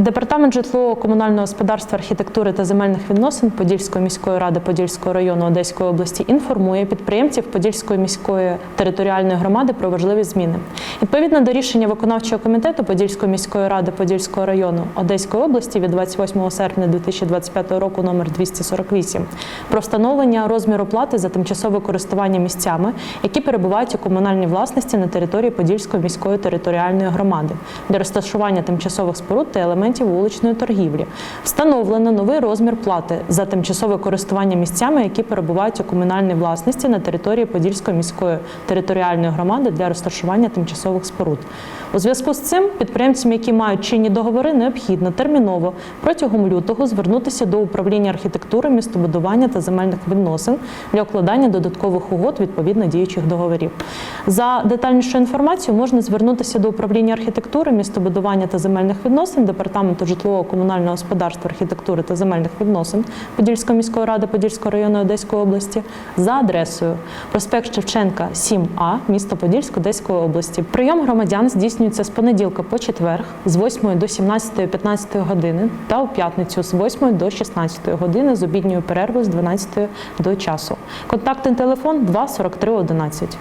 Департамент житлово-комунального господарства, архітектури та земельних відносин Подільської міської ради Подільського району Одеської області інформує підприємців Подільської міської територіальної громади про важливі зміни. Відповідно до рішення виконавчого комітету Подільської міської ради Подільського району Одеської області від 28 серпня 2025 року номер 248 про встановлення розміру плати за тимчасове користування місцями, які перебувають у комунальній власності на території Подільської міської територіальної громади для розташування тимчасових споруд та елементів вуличної торгівлі. Встановлено новий розмір плати за тимчасове користування місцями, які перебувають у комунальній власності на території Подільської міської територіальної громади для розташування тимчасових споруд. У зв'язку з цим підприємцям, які мають чинні договори, необхідно терміново протягом лютого звернутися до управління архітектури, містобудування та земельних відносин для укладання додаткових угод відповідно діючих договорів. За детальнішу інформацію можна звернутися до управління архітектури, містобудування та земельних відносин департаменту житлового комунального господарства, архітектури та земельних відносин Подільської міської ради Подільського району Одеської області за адресою проспект Шевченка 7А, місто Подільськ Одеської області. Прийом громадян здійснюється з понеділка по четверг з 8 до 17-15 години та у п'ятницю з 8 до 16 години з обідньою перервою з 12 до часу. Контактний телефон 2 43 11.